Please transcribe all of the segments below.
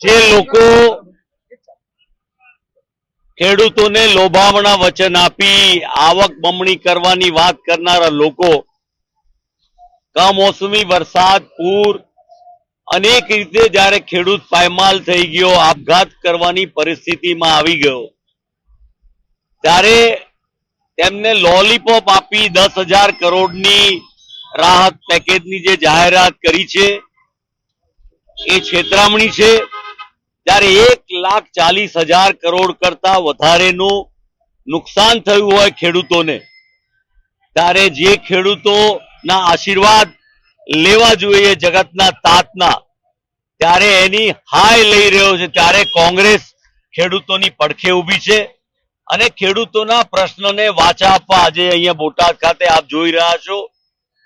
જે લોકો ખેડૂતોને લોભામણા વચન આપી આવક બમણી કરવાની વાત કરનારા લોકો, કમોસમી વરસાદ, પૂર, અનેક રીતે જ્યારે ખેડૂત પાયમાલ થઈ ગયો, આપઘાત કરવાની પરિસ્થિતિમાં આવી ગયો, ત્યારે તેમને લોલીપોપ આપી દસ હજાર કરોડની રાહત પેકેજની જે જાહેરાત કરી છે, એ છેતરામણી છે. ત્યારે એક લાખ ચાલીસ હજાર કરોડ કરતા વધારેનું નુકસાન થયું હોય ખેડૂતોને, ત્યારે જે ખેડૂતોના આશીર્વાદ લેવા જોઈએ જગતના તાતના, ત્યારે એની હાય લઈ રહ્યો છે. ત્યારે કોંગ્રેસ ખેડૂતોની પડખે ઊભી છે અને ખેડૂતોના પ્રશ્નોને વાચા આપવા આજે અહીંયા બોટાદ ખાતે આપ જોઈ રહ્યા છો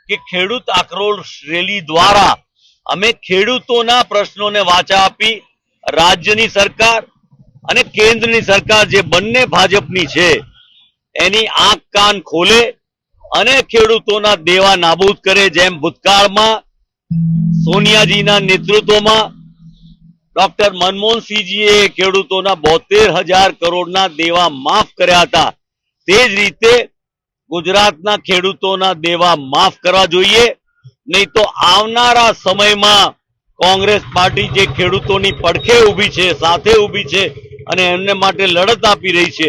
કે ખેડૂત આક્રોશ રેલી દ્વારા અમે ખેડૂતોના પ્રશ્નોને વાચા આપી રાજ્યની સરકાર અને કેન્દ્રની સરકાર જે બંને ભાજપની છે, એની આંખ કાન ખોલે અને ખેડૂતોના દેવા નાબૂદ કરે, જેમ ભૂતકાળમાં સોનિયાજીના નેતૃત્વમાં ડોક્ટર મનમોહનસિંહજીએ ખેડૂતોના બોતેર હજાર કરોડના દેવા માફ કર્યા હતા. તે જ રીતે ગુજરાતના ખેડૂતોના દેવા માફ કરવા જોઈએ, નહીં તો આવનારા સમયમાં કોંગ્રેસ પાર્ટી જે ખેડૂતોની પડખે ઊભી છે, સાથે ઊભી છે અને એમને માટે લડત આપી રહી છે,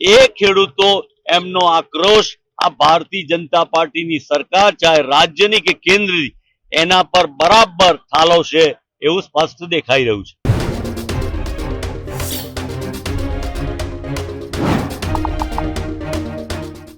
એ ખેડૂતો એમનો આક્રોશ આ ભારતીય જનતા પાર્ટીની સરકાર ચાહે રાજ્યની કે કેન્દ્રની, એના પર બરાબર ઠાલવશે એવું સ્પષ્ટ દેખાઈ રહ્યું છે.